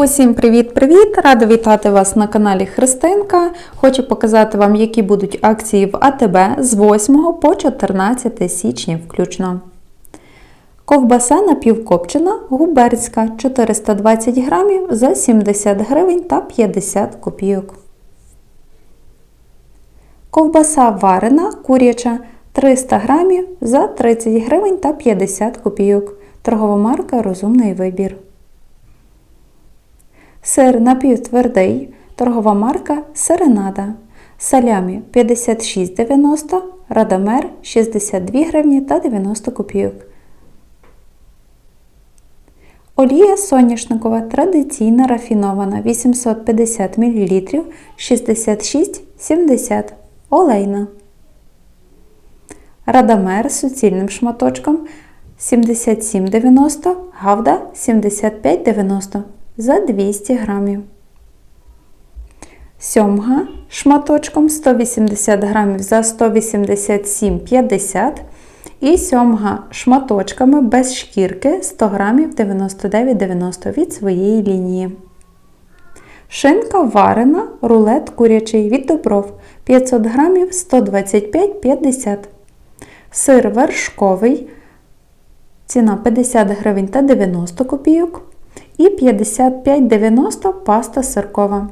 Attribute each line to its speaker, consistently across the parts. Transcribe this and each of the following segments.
Speaker 1: Усім привіт-привіт! Рада вітати вас на каналі Христинка. Хочу показати вам, які будуть акції в АТБ з 8 по 14 січня включно. Ковбаса напівкопчена губерська 420 грамів за 70 гривень та 50 копійок. Ковбаса варена куряча 300 грамів за 30 гривень та 50 копійок. Торгова марка Розумний вибір. Сир напівтвердий, торгова марка Серенада. Салямі 56,90, Радамер 62 гривні та 90 копійок. Олія соняшникова традиційна рафінована 850 мл 66,70 олейна. Радамер з суцільним шматочком 77,90, гавда 75,90 за 200 грамів. Сьомга шматочком 180 грамів за 187,50 і сьомга шматочками без шкірки 100 грамів 99,90 від своєї лінії. Шинка варена, рулет курячий від Добров 500 грамів 125,50 Сир вершковий, ціна 50 гривень та 90 копійок і 55,90 паста сиркова.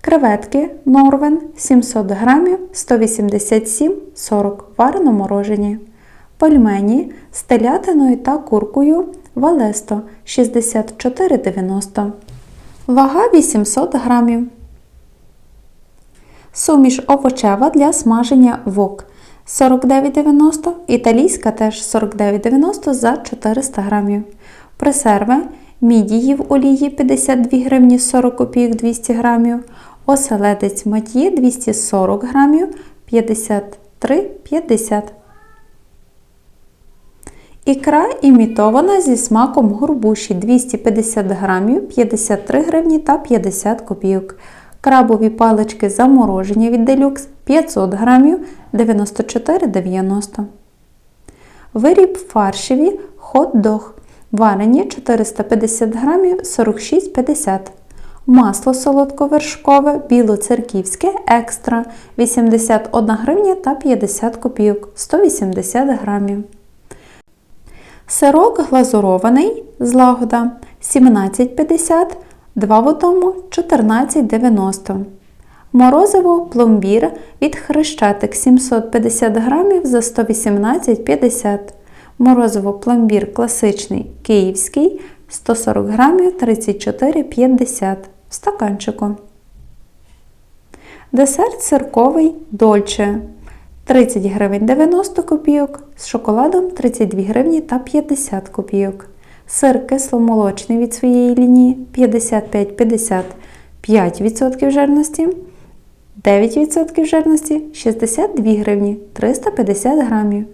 Speaker 1: Креветки Норвен 700 грамів 187,40 варено морожені. Пельмені з телятиною та куркою Валесто 64,90. Вага 800 грамів. Суміш овочева для смаження вок 49,90, італійська теж 49,90 за 400 грамів. Пресерви мідії в олії 52 гривні 40 копійок 200 грамів, оселедець мат'є 240 грамів 53,50 Ікра імітована зі смаком горбуші 250 грамів 53 гривні та 50 копійок. Крабові палички заморожені від делюкс 500 грамів 94,90 Виріб фаршеві хот-дог Варені 450 грамів 46,50 Масло солодковершкове білоцерківське екстра 81 гривня та 50 копійок 180 грамів. Сирок глазурований злагода 17,50 2 в одному 14,90 Морозиво пломбір від хрещатик 750 грамів за 118,50 Морозиво пломбір класичний київський 140 грамів 34,50 в стаканчику. Десерт сирковий дольче 30 гривень 90 копійок, з шоколадом 32 гривні та 50 копійок. Сир кисломолочний від своєї лінії 55-50 5% жирності, 9% жирності 62 гривні 350 грамів.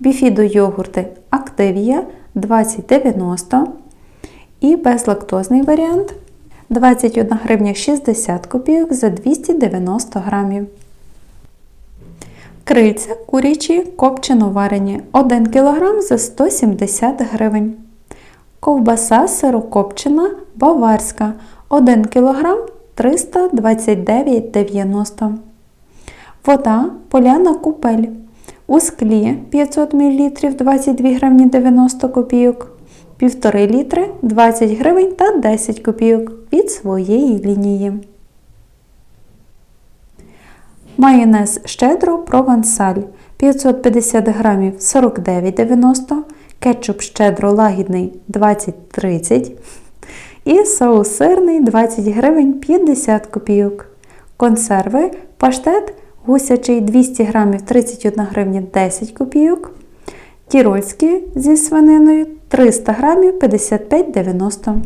Speaker 1: Біфідо йогурти Активія 2090 і безлактозний варіант 21 гривня 60 копійок за 290 грамів. Крильця курячі копчено варені 1 кг за 170 гривень. Ковбаса сирокопчена баварська 1 кг 329,90 Вода поляна купель. У склі 500 мл 22 гривні 90 копійок, 1,5 літри 20 гривень та 10 копійок від своєї лінії. Майонез щедро провансаль 550 грамів 49,90 кетчуп щедро лагідний 20,30 і соус сирний 20 гривень 50 копійок. Консерви паштет гусячий 200 грамів 31 гривня 10 копійок. Тірольський зі свининою 300 грамів 55,90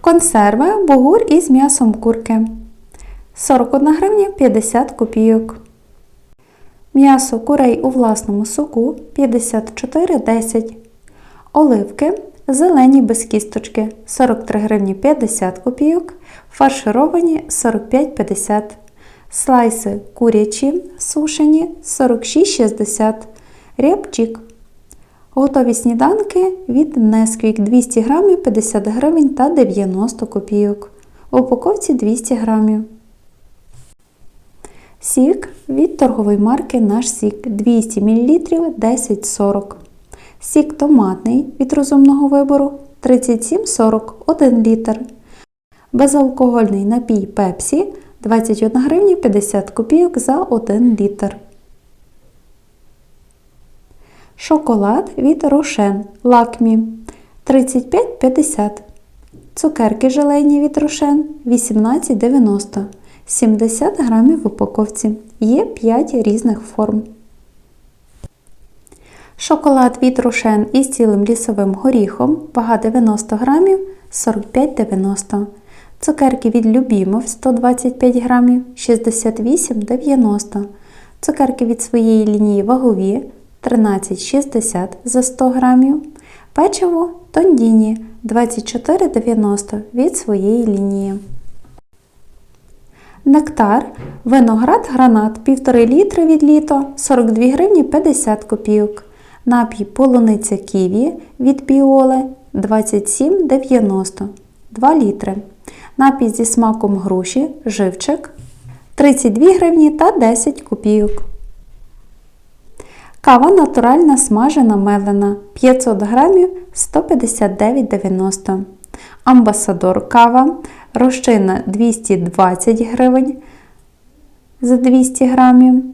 Speaker 1: Консерви бугур із м'ясом курки 41 гривня 50 копійок. М'ясо курей у власному соку 54,10 Оливки зелені без кісточки 43 гривні 50 копійок. Фаршировані 45,50 Слайси курячі сушені 46,60 Рябчик Готові сніданки від Nesquik 200 г 50 гривень та 90 копійок. В упаковці 200 грамів. Сік від торгової марки Наш Сік 200 мл 10,40. Сік томатний від розумного вибору 37,40 1 літр. Безалкогольний напій Пепсі 21 гривня 50 копійок за 1 літр. Шоколад від Рошен Лакмі 35,50. Цукерки желейні від Рошен 18,90. 70 грамів в упаковці. Є 5 різних форм. Шоколад від Рошен із цілим лісовим горіхом, вага 90 грамів 45,90. Цукерки від Любімов 125 грамів 68,90. Цукерки від своєї лінії вагові 13,60 за 100 грамів. Печиво Тондіні 24,90 від своєї лінії. Нектар, виноград гранат 1,5 літри від літо 42 гривні 50 копійок. Напій полуниця ківі від біоле 27,90 2 літри. Напій зі смаком груші живчик 32 гривні та 10 копійок. Кава натуральна смажена мелена 500 грамів 159,90. Амбасадор кава розчинна 220 гривень за 200 грамів.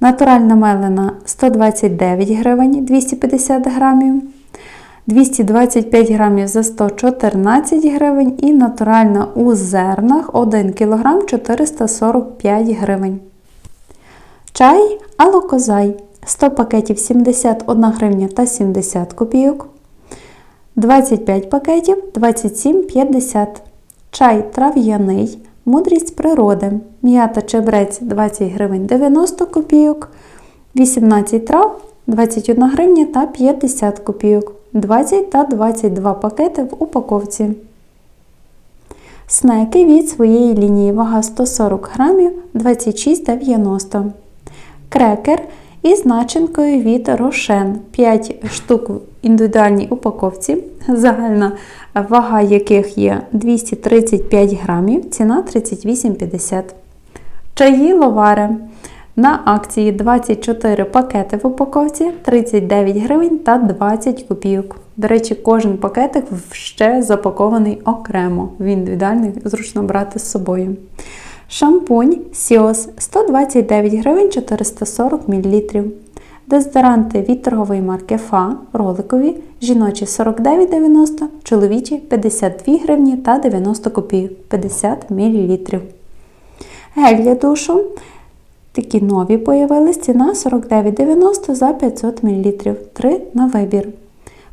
Speaker 1: Натуральна мелена 129 гривень 250 грамів. 225 грамів за 114 гривень і натуральна у зернах 1 кг 445 гривень. Чай алокозай 100 пакетів 71 гривня та 70 копійок. 25 пакетів 27,50. Чай трав'яний, мудрість природи. М'ята чебрець 20 гривень 90 копійок. 18 трав 21 гривня та 50 копійок. 20 та 22 пакети в упаковці. Снеки від своєї лінії вага 140 грамів 26,90. Крекер із начинкою від Рошен 5 штук в індивідуальній упаковці, загальна вага яких є 235 грамів, ціна 38,50. Чаї ловари. На акції 24 пакети в упаковці 39 гривень та 20 копійок. До речі, кожен пакетик ще запакований окремо. Він індивідуальний, зручно брати з собою. Шампунь Сіос 129 гривень 440 мл. Дезодоранти від торгової марки Фа роликові, жіночі 49,90, чоловічі 52 гривні та 90 копійок 50 мл. Гель для душу. Такі нові появились. Ціна 49,90 за 500 мл. 3 на вибір.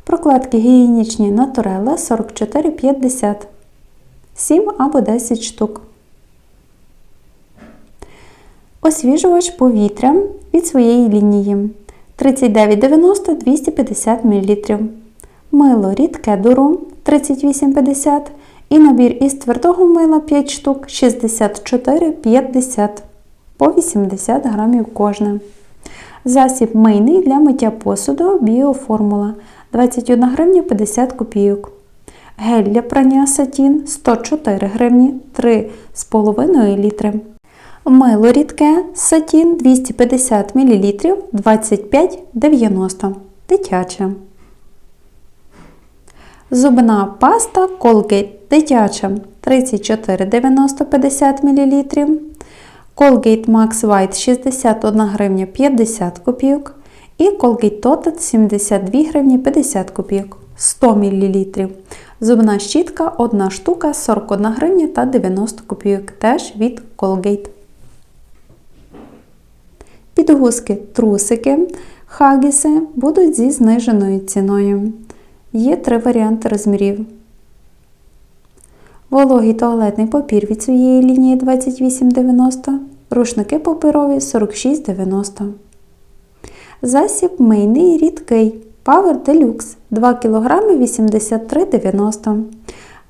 Speaker 1: Прокладки гігієнічні Naturella 44,50. 7 або 10 штук. Освіжувач повітря від своєї лінії 39,90 250 мл. Мило рідке дуру 38,50 і набір із твердого мила 5 штук 64,50 по 80 грамів кожне. Засіб мийний для миття посуду Біоформула 21 гривня 50 копійок. Гель для прання сатін 104 гривні 3,5 літри. Мило рідке сатін 250 мл 25,90 дитяче. Зубна паста Colgate дитяча 34,90 50 мл. Colgate Max White 61 гривня 50 копійок. І Colgate Total 72 гривні 50 копійок 100 мл. Зубна щітка 1 штука 41 гривня та 90 копійок. Теж від Colgate. Підгузки трусики, хагіси будуть зі зниженою ціною. Є три варіанти розмірів. Вологий туалетний папір від цієї лінії 28,90, рушники паперові 46,90. Засіб мийний рідкий Power Deluxe 2 кг 83,90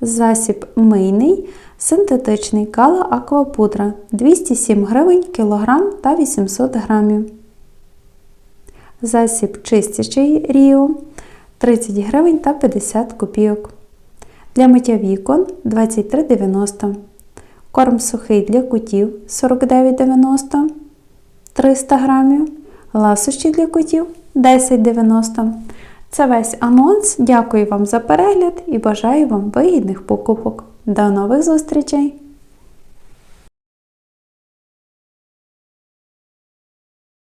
Speaker 1: Засіб мийний синтетичний кала аквапудра 207 гривень кілограм та 800 грамів. засіб чистячий Ріо 30 гривень та 50 копійок. Для миття вікон 23,90. Корм сухий для кутів 49,90 300 грамів. Ласощі для кутів 10,90. Це весь анонс. Дякую вам за перегляд і бажаю вам вигідних покупок. До нових зустрічей!